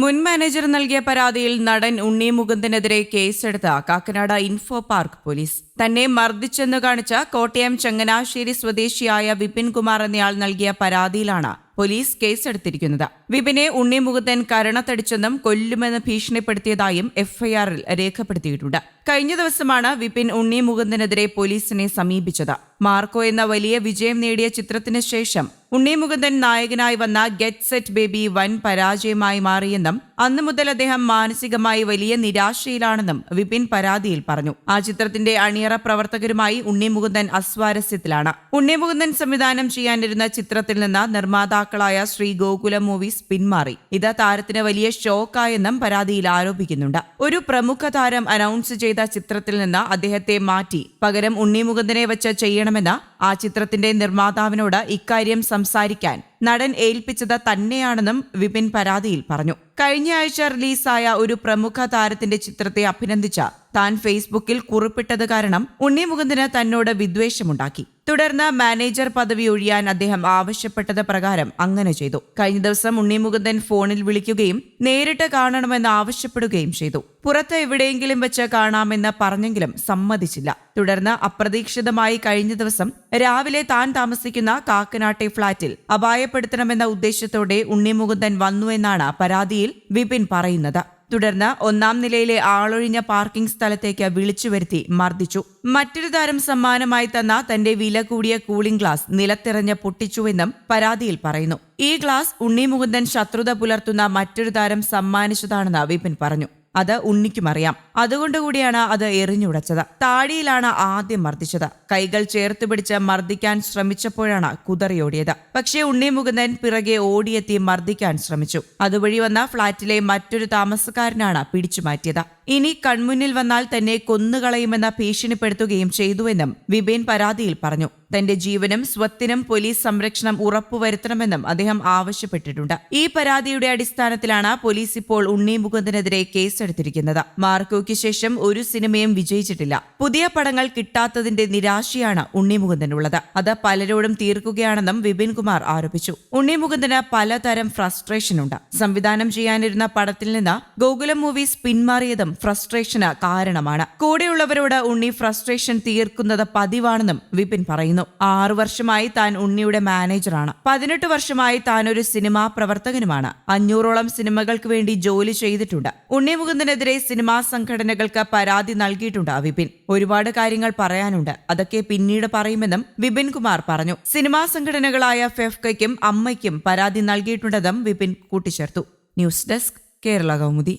മുൻ മാനേജർ നൽകിയ പരാതിയിൽ നടൻ ഉണ്ണി മുകുന്ദനെതിരെ കേസെടുത്ത കാക്കനാട് ഇൻഫോ പാർക്ക് പോലീസ്. തന്നെ മർദ്ദിച്ചെന്ന് കാണിച്ച കോട്ടയം ചങ്ങനാശ്ശേരി സ്വദേശിയായ വിപിൻ കുമാർ എന്നയാൾ നൽകിയ പരാതിയിലാണ് പോലീസ് കേസെടുത്തിരിക്കുന്നത്. വിപിനെ ഉണ്ണി മുകുന്ദൻ കരണത്തടിച്ചെന്നും കൊല്ലുമെന്ന് ഭീഷണിപ്പെടുത്തിയതായും എഫ്ഐആറിൽ രേഖപ്പെടുത്തിയിട്ടുണ്ട്. കഴിഞ്ഞ ദിവസമാണ് വിപിൻ ഉണ്ണി മുകുന്ദനെതിരെ പോലീസിനെ സമീപിച്ചത്. മാർക്കോ എന്ന വലിയ വിജയം നേടിയ ചിത്രത്തിന് ശേഷം ഉണ്ണി മുകുന്ദൻ നായകനായി വന്ന ഗെറ്റ് സെറ്റ് ബേബി വൻ പരാജയമായി മാറിയെന്നും അന്നു മുതൽ അദ്ദേഹം മാനസികമായി വലിയ നിരാശയിലാണെന്നും വിപിൻ പരാതിയിൽ പറഞ്ഞു. ആ ചിത്രത്തിന്റെ അണിയറ പ്രവർത്തകരുമായി ഉണ്ണി മുകുന്ദൻ അസ്വാരസ്യത്തിലാണ്. ഉണ്ണി മുകുന്ദൻ സംവിധാനം ചെയ്യാനിരുന്ന ചിത്രത്തിൽ നിന്ന് നിർമ്മാതാക്കളായ ശ്രീ ഗോകുല മൂവീസ് പിന്മാറി. ഇത് താരത്തിന് വലിയ ഷോക്കായെന്നും പരാതിയിൽ ആരോപിക്കുന്നുണ്ട്. ഒരു പ്രമുഖ താരം അനൗൺസ് ചെയ്ത ചിത്രത്തിൽ നിന്ന് അദ്ദേഹത്തെ മാറ്റി. പകരം ഉണ്ണി മുകുന്ദനെ വെച്ച് ചെയ്യണമെന്ന് ആ ചിത്രത്തിന്റെ നിർമ്മാതാവിനോട് ഇക്കാര്യം സംസാരിക്കാൻ നടൻ ഏൽപ്പിച്ചത് തന്നെയാണെന്നും വിപിൻ പരാതിയിൽ പറഞ്ഞു. കഴിഞ്ഞ ആഴ്ച റിലീസായ ഒരു പ്രമുഖ താരത്തിന്റെ ചിത്രത്തെ അഭിനന്ദിച്ച താൻ ഫേസ്ബുക്കിൽ കുറിപ്പിട്ടത് കാരണം ഉണ്ണി മുകുന്ദന് തന്നോട് വിദ്വേഷമുണ്ടാക്കി. തുടർന്ന് മാനേജർ പദവി ഒഴിയാൻ അദ്ദേഹം ആവശ്യപ്പെട്ടത് പ്രകാരം അങ്ങനെ ചെയ്തു. കഴിഞ്ഞ ദിവസം ഉണ്ണി മുകുന്ദൻ ഫോണിൽ വിളിക്കുകയും നേരിട്ട് കാണണമെന്ന് ആവശ്യപ്പെടുകയും ചെയ്തു. പുറത്ത് എവിടെയെങ്കിലും വെച്ച് കാണാമെന്ന് പറഞ്ഞെങ്കിലും സമ്മതിച്ചില്ല. തുടർന്ന് അപ്രതീക്ഷിതമായി കഴിഞ്ഞ ദിവസം രാവിലെ താൻ താമസിക്കുന്ന കാക്കനാട്ടെ ഫ്ളാറ്റിൽ അപായപ്പെടുത്തണമെന്ന ഉദ്ദേശത്തോടെ ഉണ്ണി മുകുന്ദൻ വന്നുവെന്നാണ് പരാതിയിൽ വിപിൻ പറയുന്നത്. തുടർന്ന് ഒന്നാം നിലയിലെ ആളൊഴിഞ്ഞ പാർക്കിംഗ് സ്ഥലത്തേക്ക് വിളിച്ചു വരുത്തി മർദ്ദിച്ചു. മറ്റൊരു താരം സമ്മാനമായി തന്ന തന്റെ വില കൂടിയ കൂളിംഗ് ഗ്ലാസ് നിലത്തെറിഞ്ഞ് പൊട്ടിച്ചുവെന്നും പരാതിയിൽ പറയുന്നു. ഈ ഗ്ലാസ് ഉണ്ണി മുകുന്ദൻ ശത്രുത പുലർത്തുന്ന മറ്റൊരു താരം സമ്മാനിച്ചതാണെന്ന് വിപിൻ പറഞ്ഞു. അത് ഉണ്ണിക്കും അറിയാം അതുകൊണ്ടുകൂടിയാണ് അത് എറിഞ്ഞുടച്ചത്. താടിയിലാണ് ആദ്യം മർദ്ദിച്ചത്. കൈകൾ ചേർത്ത് പിടിച്ച് മർദ്ദിക്കാൻ ശ്രമിച്ചപ്പോഴാണ് കുതറിയോടിയത്. പക്ഷേ ഉണ്ണി മുകുന്ദൻ പിറകെ ഓടിയെത്തി മർദ്ദിക്കാൻ ശ്രമിച്ചു. അതുവഴി വന്ന ഫ്ളാറ്റിലെ മറ്റൊരു താമസക്കാരനാണ് പിടിച്ചു മാറ്റിയത്. ഇനി കൺമുന്നിൽ വന്നാൽ തന്നെ കൊന്നുകളയുമെന്ന് ഭീഷണിപ്പെടുത്തുകയും ചെയ്തുവെന്നും വിപിൻ പരാതിയിൽ പറഞ്ഞു. തന്റെ ജീവനും സ്വത്തിനും പോലീസ് സംരക്ഷണം ഉറപ്പുവരുത്തണമെന്നും അദ്ദേഹം ആവശ്യപ്പെട്ടിട്ടുണ്ട്. ഈ പരാതിയുടെ അടിസ്ഥാനത്തിലാണ് പോലീസ് ഇപ്പോൾ ഉണ്ണി മുകുന്ദനെതിരെ കേസെടുത്തിരിക്കുന്നത്. മാർക്കോയ്ക്ക് ശേഷം ഒരു സിനിമയും വിജയിച്ചിട്ടില്ല. പുതിയ പടങ്ങൾ കിട്ടാത്തതിന്റെ നിരാശയാണ് ഉണ്ണി മുകുന്ദനുള്ളത്. അത് പലരോടും തീർക്കുകയാണെന്നും വിപിൻ കുമാർ ആരോപിച്ചു. ഉണ്ണി മുകുന്ദന് പലതരം ഫ്രസ്ട്രേഷൻ ഉണ്ട് സംവിധാനം ചെയ്യാനിരുന്ന പടത്തിൽ നിന്ന് ഗോകുലം മൂവീസ് പിന്മാറിയതും ഫ്രസ്ട്രേഷന് കാരണമാണ്. കൂടെയുള്ളവരോട് ഉണ്ണി ഫ്രസ്ട്രേഷൻ തീർക്കുന്നത് പതിവാണെന്നും വിപിൻ പറയുന്നു. ആറു വർഷമായി താൻ ഉണ്ണിയുടെ മാനേജറാണ്. പതിനെട്ട് വർഷമായി താൻ ഒരു സിനിമാ പ്രവർത്തകനുമാണ്. അഞ്ഞൂറോളം സിനിമകൾക്ക് വേണ്ടി ജോലി ചെയ്തിട്ടുണ്ട്. ഉണ്ണി മുകുന്ദനെതിരെ സിനിമാ സംഘടനകൾക്ക് പരാതി നൽകിയിട്ടുണ്ട് വിപിൻ ഒരുപാട് കാര്യങ്ങൾ പറയാനുണ്ട്. അതൊക്കെ പിന്നീട് പറയുമെന്നും വിപിൻ കുമാർ പറഞ്ഞു. സിനിമാ സംഘടനകളായ ഫെഫ്കയ്ക്കും അമ്മയ്ക്കും പരാതി നൽകിയിട്ടുണ്ടെന്നും വിപിൻ കൂട്ടിച്ചേർത്തു. News desk Kerala Kaumudi.